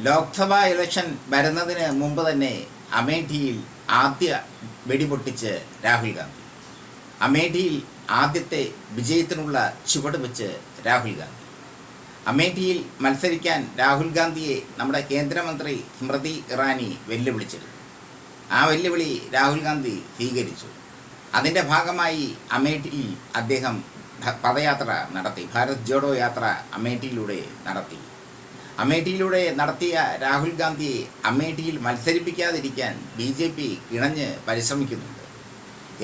Lok Sabha election വരുന്നതിന് മുമ്പ് തന്നെ അമേഠിയിൽ ആദ്യ വെടിപൊട്ടിച്ച് രാഹുൽ ഗാന്ധി. അമേഠിയിൽ ആദ്യത്തെ വിജയത്തിനുള്ള ചുവട് വെച്ച് രാഹുൽ ഗാന്ധി. അമേഠിയിൽ മത്സരിക്കാൻ രാഹുൽ ഗാന്ധിയെ നമ്മുടെ കേന്ദ്രമന്ത്രി സ്മൃതി ഇറാനി വെല്ലുവിളിച്ചിരുന്നു. ആ വെല്ലുവിളി രാഹുൽ ഗാന്ധി സ്വീകരിച്ചു. അതിന്റെ ഭാഗമായി അമേഠിയിൽ അദ്ദേഹം പദയാത്ര നടത്തി. ഭാരത് ജോഡോ യാത്ര അമേഠിയിലൂടെ നടത്തി. അമേഠിയിലൂടെ നടത്തിയ രാഹുൽ ഗാന്ധിയെ അമേഠിയിൽ മത്സരിപ്പിക്കാതിരിക്കാൻ ബി ജെ പി കിണഞ്ഞ് പരിശ്രമിക്കുന്നുണ്ട്.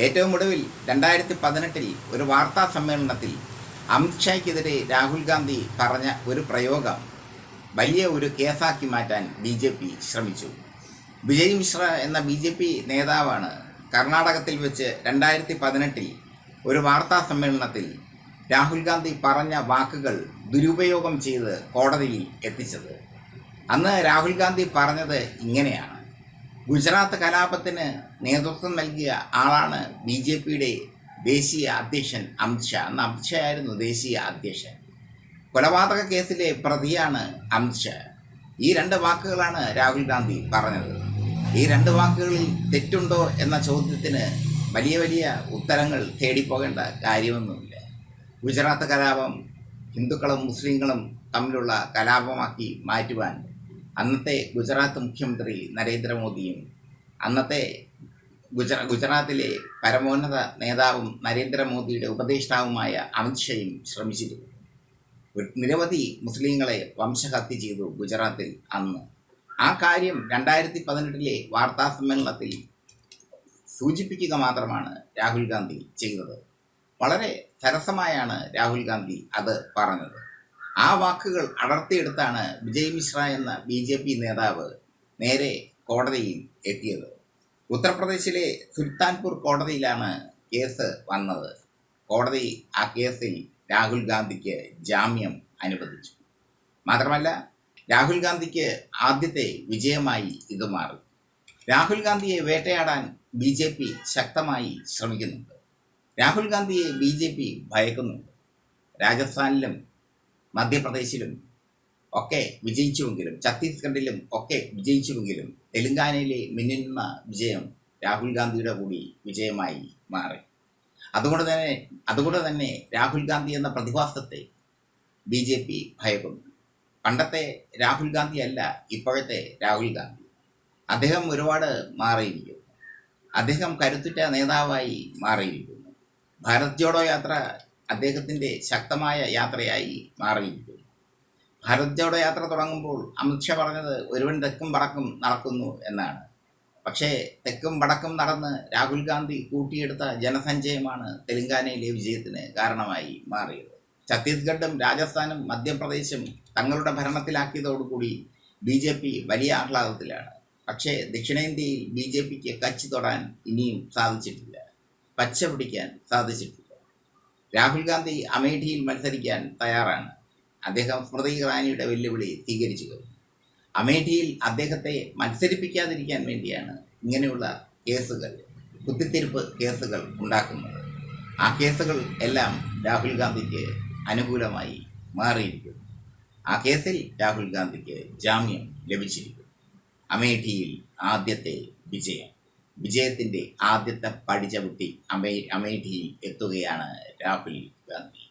ഏറ്റവും ഒടുവിൽ രണ്ടായിരത്തി പതിനെട്ടിൽ ഒരു വാർത്താ സമ്മേളനത്തിൽ അമിത്ഷായ്ക്കെതിരെ രാഹുൽ ഗാന്ധി പറഞ്ഞ ഒരു പ്രയോഗം വലിയ ഒരു കേസാക്കി മാറ്റാൻ ബി ജെ പി ശ്രമിച്ചു. വിജയ് മിശ്ര എന്ന ബി ജെ പി നേതാവാണ് കർണാടകത്തിൽ വെച്ച് രണ്ടായിരത്തി പതിനെട്ടിൽ ഒരു വാർത്താ സമ്മേളനത്തിൽ രാഹുൽ ഗാന്ധി പറഞ്ഞ വാക്കുകൾ ദുരുപയോഗം ചെയ്ത് കോടതിയിൽ എത്തിച്ചത്. അന്ന് രാഹുൽ ഗാന്ധി പറഞ്ഞത് ഇങ്ങനെയാണ്. ഗുജറാത്ത് കലാപത്തിന് നേതൃത്വം നൽകിയ ആളാണ് ബി ജെ പിയുടെ ദേശീയ അധ്യക്ഷൻ അമിത്ഷാ അന്ന് അമിത്ഷാ ആയിരുന്നു ദേശീയ അധ്യക്ഷൻ. കൊലപാതക കേസിലെ പ്രതിയാണ് അമിത്ഷാ ഈ രണ്ട് വാക്കുകളാണ് രാഹുൽ ഗാന്ധി പറഞ്ഞത്. ഈ രണ്ട് വാക്കുകളിൽ തെറ്റുണ്ടോ എന്ന ചോദ്യത്തിന് വലിയ വലിയ ഉത്തരങ്ങൾ തേടിപ്പോകേണ്ട കാര്യമൊന്നുമില്ല ഗുജറാത്ത് കലാപം ഹിന്ദുക്കളും മുസ്ലിങ്ങളും തമ്മിലുള്ള കലാപമാക്കി മാറ്റുവാൻ അന്നത്തെ ഗുജറാത്ത് മുഖ്യമന്ത്രി നരേന്ദ്രമോദിയും അന്നത്തെ ഗുജറ ഗുജറാത്തിലെ പരമോന്നത നേതാവും നരേന്ദ്രമോദിയുടെ ഉപദേഷ്ടാവുമായ അമിത്ഷയും ശ്രമിച്ചിരുന്നു. നിരവധി മുസ്ലിങ്ങളെ വംശഹത്യ ചെയ്തു ഗുജറാത്തിൽ അന്ന്. ആ കാര്യം രണ്ടായിരത്തി പതിനെട്ടിലെ വാർത്താ സമ്മേളനത്തിൽ സൂചിപ്പിക്കുക മാത്രമാണ് രാഹുൽ ഗാന്ധി ചെയ്തത്. വളരെ സരസമായാണ് രാഹുൽ ഗാന്ധി അത് പറഞ്ഞത്. ആ വാക്കുകൾ അടർത്തിയെടുത്താണ് വിജയ് മിശ്ര എന്ന ബി ജെ പി നേതാവ് നേരെ കോടതിയിൽ എത്തിയത്. ഉത്തർപ്രദേശിലെ സുൽത്താൻപൂർ കോടതിയിലാണ് കേസ് വന്നത്. കോടതി ആ കേസിൽ രാഹുൽ ഗാന്ധിക്ക് ജാമ്യം അനുവദിച്ചു. മാത്രമല്ല രാഹുൽ ഗാന്ധിക്ക് ആദ്യത്തെ വിജയമായി ഇത് മാറി. രാഹുൽ ഗാന്ധിയെ വേട്ടയാടാൻ ബി ശക്തമായി ശ്രമിക്കുന്നുണ്ട്. രാഹുൽ ഗാന്ധിയെ ബി ജെ പി ഭയക്കുന്നുണ്ട്. രാജസ്ഥാനിലും മധ്യപ്രദേശിലും ഒക്കെ വിജയിച്ചുവെങ്കിലും ഛത്തീസ്ഗഡിലും ഒക്കെ വിജയിച്ചുവെങ്കിലും തെലങ്കാനയിലെ മിന്നുന്ന വിജയം രാഹുൽ ഗാന്ധിയുടെ കൂടി വിജയമായി മാറി. അതുകൊണ്ട് തന്നെ അതുകൊണ്ട് തന്നെ രാഹുൽ ഗാന്ധി എന്ന പ്രതിഭാസത്തെ ബി ജെ പി ഭയക്കുന്നു. പണ്ടത്തെ രാഹുൽ ഗാന്ധി അല്ല ഇപ്പോഴത്തെ രാഹുൽ ഗാന്ധി. അദ്ദേഹം ഒരുപാട് മാറിയിരിക്കുന്നു. അദ്ദേഹം കരുത്തുറ്റ നേതാവായി മാറിയിരിക്കുന്നു. ഭാരത് ജോഡോ യാത്ര അദ്ദേഹത്തിന്റെ ശക്തമായ യാത്രയായി മാറിയിരിക്കുന്നു. ഭാരത് ജോഡോ യാത്ര തുടങ്ങുമ്പോൾ അമിത്ഷാ പറഞ്ഞത് ഒരുവൻ തെക്കും വടക്കും നടക്കുന്നു എന്നാണ്. പക്ഷേ തെക്കും വടക്കും നടന്ന് രാഹുൽ ഗാന്ധി കൂട്ടിയെടുത്ത ജനസഞ്ചയമാണ് തെലുങ്കാനയിലെ വിജയത്തിന് കാരണമായി മാറിയത്. ഛത്തീസ്ഗഡും രാജസ്ഥാനും മധ്യപ്രദേശും തങ്ങളുടെ ഭരണത്തിലാക്കിയതോടുകൂടി ബി ജെ പി വലിയ ആഹ്ലാദത്തിലാണ്. പക്ഷേ ദക്ഷിണേന്ത്യയിൽ ബി ജെ പിക്ക് കച്ചി തൊടാൻ ഇനിയും സാധിച്ചിട്ടില്ല. പച്ച പിടിക്കാൻ സാധിച്ചിട്ടില്ല. രാഹുൽ ഗാന്ധി അമേഠിയിൽ മത്സരിക്കാൻ തയ്യാറാണ്. അദ്ദേഹം സ്മൃതി ഇറാനിയുടെ വെല്ലുവിളി സ്വീകരിച്ചു കഴിഞ്ഞു. അമേഠിയിൽ അദ്ദേഹത്തെ മത്സരിപ്പിക്കാതിരിക്കാൻ വേണ്ടിയാണ് ഇങ്ങനെയുള്ള കേസുകൾ കുത്തിത്തിരിപ്പ് കേസുകൾ ഉണ്ടാക്കുന്നത്. ആ കേസുകൾ എല്ലാം രാഹുൽ ഗാന്ധിക്ക് അനുകൂലമായി മാറിയിരിക്കുന്നു. ആ കേസിൽ രാഹുൽ ഗാന്ധിക്ക് ജാമ്യം ലഭിച്ചിരിക്കുന്നു. അമേഠിയിൽ ആദ്യത്തെ വിജയം. വിജയത്തിന്റെ ആദ്യത്തെ പടിചവിട്ടി അമേ അമേഠിയിൽ എത്തുകയാണ് രാഹുൽ ഗാന്ധി.